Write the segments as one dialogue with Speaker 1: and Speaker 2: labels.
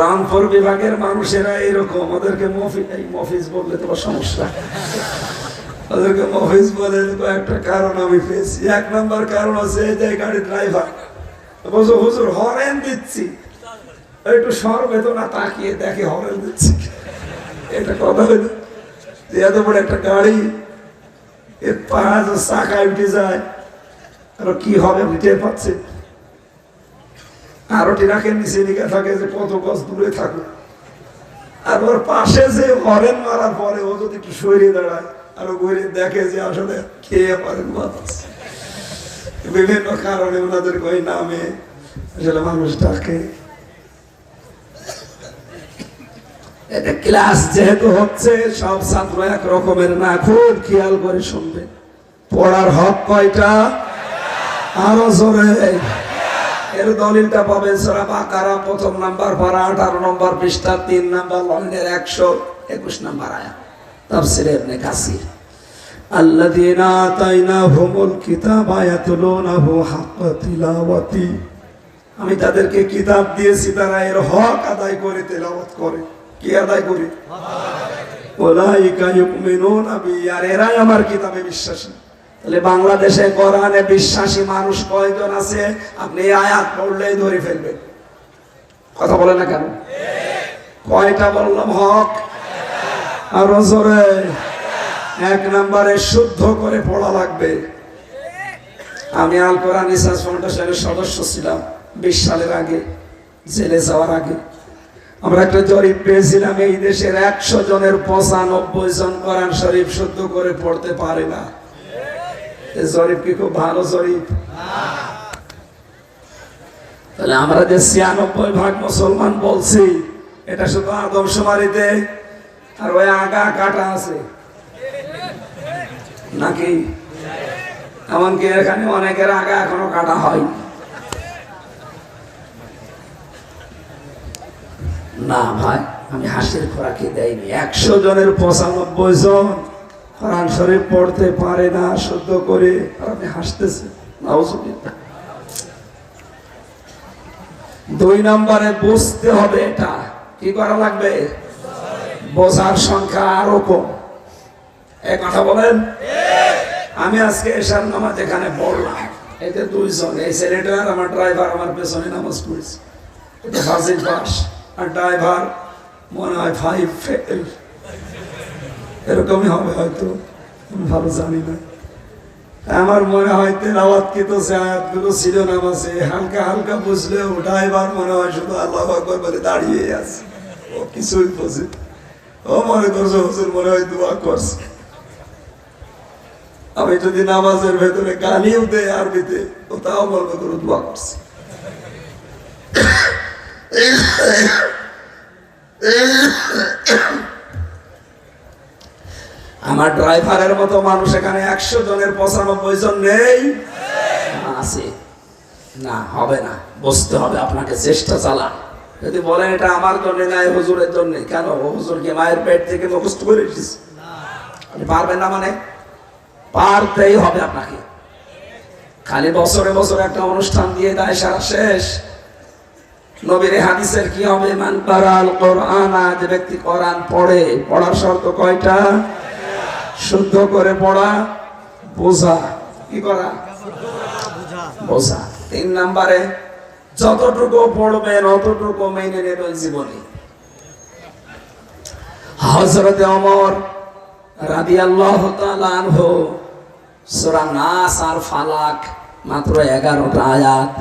Speaker 1: রামপুর বিভাগের মানুষেরা এরকম, ওদেরকে মফিজ এই মফিজ বললে তোমার সমস্যা। ওদেরকে মফিজ বলে একটা কারণ আমি পেয়েছি। এক নম্বর কারণ হচ্ছে এই যে গাড়ির ড্রাইভার বলছো, হুজুর, হরেন দিচ্ছি। একটু সর বেদনা তাকিয়ে দেখে হরেন দিচ্ছি। এটা কথা হইল এত বড় একটা গাড়ি, এর পাঁচ চাকায় উঠে যায়, আর কি হবে টের পাচ্ছেন আরও টিনাকের নিচে লিখে থাকে যে কত গছ দূরে থাকুক। আর ওর পাশে যে হরেন মারার পরে ও যদি একটু সরে দাঁড়ায়, আর ও ঘুরে দেখে যে আসলে কে হরেন মারছে বিভিন্ন কারণে ওনাদের ওই নামে আসলে মানুষ ডাকে। এটা ক্লাস যেহেতু হচ্ছে, সব ছাত্র এক রকমের না, খুব খেয়াল করে শুনবে। পড়ার হক কয়টা? আরও জোরে। এর দলিলটা পাবেন সরা বাকারা, প্রথম নাম্বার পারা, আঠারো নম্বর পৃষ্ঠা, তিন নাম্বার লাইনের একশো একুশ নাম্বার আয়া তাফসিরে ইবনে কাসির। আল্লাযীনা আতাইনাহুমুল কিতাবা ইয়াতলুনাহু হাক্কা তিলাওয়াতি। আমি তাদেরকে কিতাব দিয়েছি, তারা এর হক আদায় করে, তেলাওয়াত করে। কি আদায় করে? ওলাইকা ইউমিনুনা বি আর এরাই আমার কিতাবে বিশ্বাসী। তাহলে বাংলাদেশে কোরআনে বিশ্বাসী মানুষ কয়জন আছে? আপনি আয়াত পড়লেই ধরে ফেলবেন কথা বলে না কেন? কয়টা বললাম? হক? আর জোরে। এক নম্বরে শুদ্ধ করে পড়া লাগবে। আমি আল কোরআন রিসার্চ ফাউন্ডেশনের সদস্য ছিলাম বিশ সালের আগে, জেলে যাওয়ার আগে। আমরা একটা জরিপ পেয়েছিলাম, এই দেশের একশো জনের পঁচানব্বই জন কোরআন শরীফ শুদ্ধ করে পড়তে পারে না। জরিপ কি খুব ভালো জরিপ? তাহলে আমরা যে ছিয়ানব্বই ভাগ মুসলমান বলছি, এটা শুধু আদমশুমারিতে আর ওই আগা কাটা আছে। নাকি? এমনকি এখানে অনেকের আগা এখনও কাটা হয় না ভাই, আমি হাসির খোরাকি দেয়নি একশো জনের পঁচানব্বই জন কোরআন শরীফ পড়তে পারে না, শুদ্ধ করে। আপনি নাউজুবিল্লাহ। দুই নম্বরে বুঝতে হবে এটা। কি করা লাগবে? বোঝার সংখ্যা আরও কম। এ কথা বলেন? আমি আজকে এসার নামাজ এখানে পড়লাম। এতে দুইজন, এই ছেলেটার আমার ড্রাইভার আমার পেছনে নামাজ পড়েছে। এটা আর ড্রাইভার মনে হয় ফাইভ ফেল এরকমই হবে হয়তো আমি ভালো জানি না আমার মনে হয় তেলাওয়াত কি তো সে আয়াতগুলো ছিল নামাজে হালকা হালকা বুঝলেও ড্রাইভার মনে হয় শুধু আল্লাহ আকবর বলে দাঁড়িয়ে আছে ও কিছুই বোঝে ও মনে করছে হুজুর মনে হয় দোয়া করছে আমি যদি নামাজের ভেতরে গালিও দেয় আরবিতে ও তাও বলবে করে দোয়া করছে আমার ড্রাইভারের মতো মানুষ এখানে একশো জনের পঁচানব্বই জন নেই? আছে। না, হবে না। বসতে হবে, আপনাকে চেষ্টা চালান। যদি বলেন এটা আমার জন্য নাই হুজুরের জন্য। কেন? হুজুরকে মায়ের পেট থেকে মুখস্থ করে এসেছে আপনি পারবেন না মানে? পারতেই হবে আপনাকে। খালি বছরে বছরে একটা অনুষ্ঠান দিয়ে দেয় সারা শেষ। নবীর হাদিসের কি হবে? মান পারাল কোরআন যে ব্যক্তি কোরআন পড়ে, পড়ার শর্ত কয়টা? শুদ্ধ করে পড়া, বোঝা। কি করা? বোঝা। তিন নম্বরে, যতটুকু পড়বেন, অতটুকু মেনে নেবেন জীবনে। হজরতে অমর রাদি আল্লাহ সুরা নাস আর ফালাক, মাত্র এগারোটা আয়াত।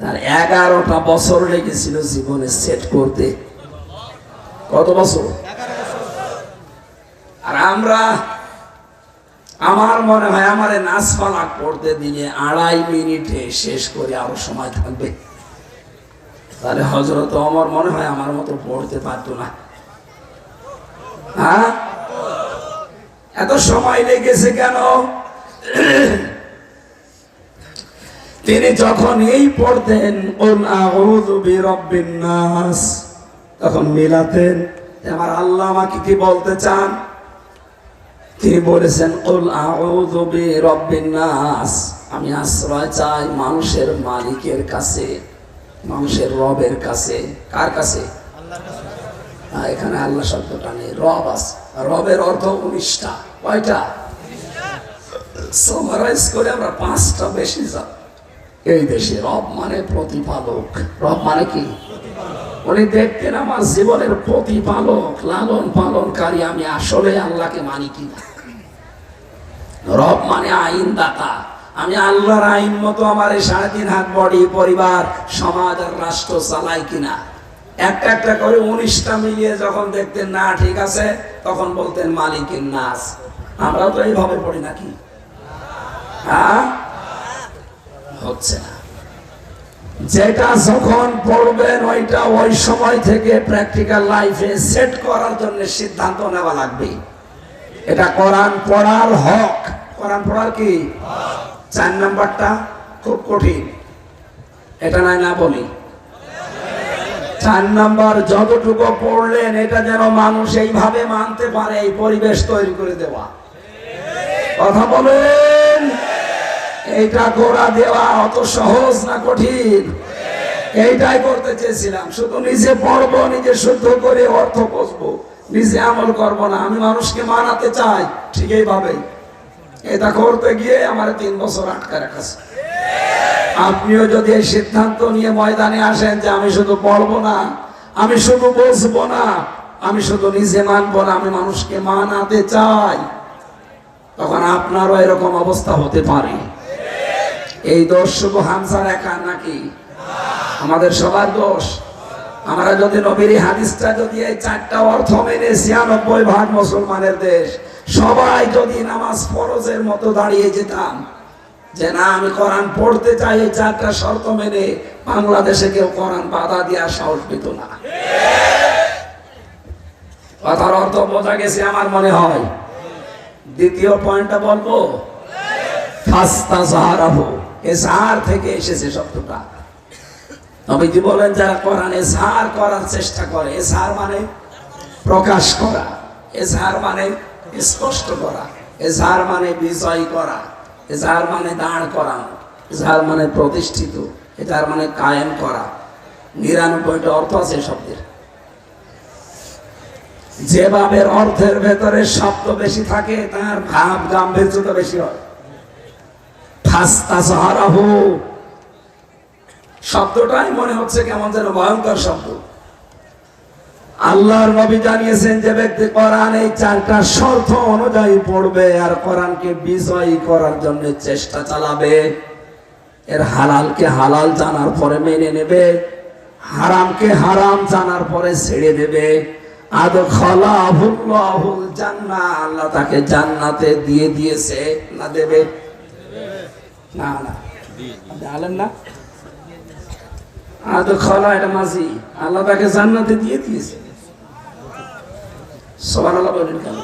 Speaker 1: তার এগারোটা বছর লেগেছিল জীবনে সেট করতে। কত বছর? আর আমরা আমার মনে হয় আমার এই নাচ ফালাক পড়তে দিলে আড়াই মিনিটে শেষ করে আরও সময় থাকবে। তাহলে হজরত আমার মনে হয় আমার মতো পড়তে পারতো না। হ্যাঁ? এত সময় লেগেছে কেন? তিনি যখন এই পড়তেন তখন মিলাতেন আমার আল্লাহ আমাকে কি বলতে চান? তিনি বলেছেন "কুল আউযু বিরাব্বিন নাস", আমি আশ্রয় চাই মানুষের মালিকের কাছে মানুষের রবের কাছে। কার কাছে? এখানে আল্লাহ শব্দটা নেই রব আছে। রবের অর্থ উনিশটা। কয়টা? সামারাইজ করে আমরা পাঁচটা বেশি যাব এই দেশে রব মানে প্রতিপালক। রব মানে কি? উনি দেখতেন আমার জীবনের প্রতিপালক লালন পালনকারী আমি আসলে আল্লাহকে মানি কিনা। রব মানে আইন দাতা আমি আল্লাহর আইন মতো আমার এই সাড়ে তিন হাত বডি, পরিবার, সমাজ আর রাষ্ট্র চালাই কিনা। একটা একটা করে উনিশটা মিলিয়ে যখন দেখতেন, না, ঠিক আছে, তখন বলতেন, মালিকের নাচ আমরাও তো এইভাবে পড়ি নাকি? হ্যাঁ? হচ্ছে না। যেটা যখন পড়বেন, ওইটা ওই সময় থেকে প্র্যাকটিক্যাল লাইফে সেট করার জন্য সিদ্ধান্ত নেওয়া লাগবে। এটা কোরআন পড়ার হক। কোরআন পড়ার কি? চার নাম্বারটা খুব কঠিন। এটা নাই না বলি। চার নাম্বার, যতটুকু পড়লেন, এটা যেন মানুষ এইভাবে মানতে পারে, এই পরিবেশ তৈরি করে দেওয়া। কথা বলেন? এইটা গোড়া দেওয়া অত সহজ না কঠিন? এইটাই করতে চেয়েছিলাম। শুধু নিজে পড়ব, নিজে শুদ্ধ করে অর্থ বসবো। নিজে আমল করব না, আমি মানুষকে মানাতে চাই, ঠিক এইভাবেই। এটা করতে গিয়ে আমার তিন বছর আটকা রাখাছে। আপনিও যদি এই সিদ্ধান্ত নিয়ে ময়দানে আসেন যে আমি শুধু পড়ব না, আমি শুধু বসবো না, আমি শুধু নিজে মানবো না, আমি মানুষকে মানাতে চাই, তখন আপনারও এরকম অবস্থা হতে পারে। এই দোষ শুধু হামসার একা নাকি? আমাদের সবার দোষ। আমরা যদি নবীর হাদিসটা যদি এই চারটা অর্থ মেনে ছিয়ানব্বই ভাগ মুসলমানের দেশ, সবাই যদি নামাজ ফরজের মতো দাঁড়িয়ে যেতাম, যে না, আমি কোরআন পড়তে চাই, এই চারটা শর্ত মেনে বাংলাদেশে কেউ কোরআন বাধা দেওয়ার সাহস পেত না। কথার অর্থ বোঝা গেছে আমার মনে হয়। দ্বিতীয় পয়েন্টটা বলব? ফাস্তা জাহারাহু এজাহার থেকে এসেছে শব্দটা। নবীজি বলেন, যারা কোরআন এজাহার করার চেষ্টা করে, এজাহার মানে প্রকাশ করা, এজাহার মানে স্পষ্ট করা, এজাহার মানে বিজয় করা, এজাহার মানে দাঁড় করানো, এজাহার মানে প্রতিষ্ঠিত, এজাহার মানে কায়েম করা। নিরানব্বইটা অর্থ আছে শব্দের। যে ভাবের অর্থের ভেতরে শব্দ বেশি থাকে, তার ভাব গাম্ভীর্যতা বেশি হয়। ফাস্তা সাহারাহু শব্দটাই মনে হচ্ছে কেমন যেন ভয়ঙ্কর শব্দ। আল্লাহর নবী জানিয়েছেন যে ব্যক্তি কোরআন এই চারটা শর্ত অনুযায়ী পড়বে আর কোরআনকে বিজয়ী করার জন্য চেষ্টা চালাবে। এর হালালকে হালাল জানার পরে মেনে নেবে হারামকে হারাম জানার পরে ছেড়ে দেবে। আদ খলাহুল্লাহুল জান্নাহ আল্লাহ তাকে জান্নাতে দিয়ে দিয়েছে। না দেবে? না না। আলেন না? আল্লাহ তাকে জান্নাতে দিয়ে দিয়েছে। সোবান আল্লাহ বলেন কেন?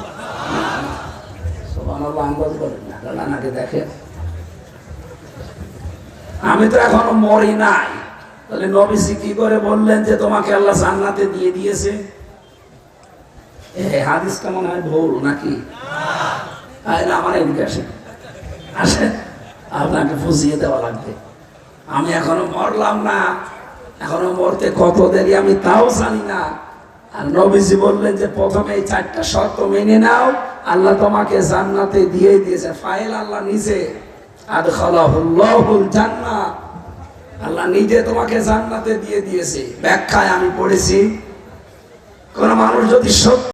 Speaker 1: আল্লাহ আন্দাজ বলেন না কারণ আনাকে দেখে। আমি তো এখনও মরি নাই। তাহলে নবীজি কি করে বললেন যে তোমাকে আল্লাহ জান্নাতে দিয়ে দিয়েছে? হাদিসটা মনে হয় ভুল নাকি? আমার এদিকে আসেন। আসেন, আপনাকে ফুসিয়ে দেওয়া লাগবে। আমি এখনও মরলাম না। এখনও মরতে কত দেরি আমি তাও জানি না। আর নবীজি বললেন যে, প্রথমে এই চারটা শর্ত মেনে নাও। আল্লাহ তোমাকে জান্নাতে দিয়ে দিয়েছে। ফাইল আল্লাহ নিজে। আর আদখালাহুল্লাহুল জান্না আল্লাহ নিজে তোমাকে জান্নাতে দিয়ে দিয়েছে। ব্যাখ্যায় আমি পড়েছি, কোন মানুষ যদি সত্য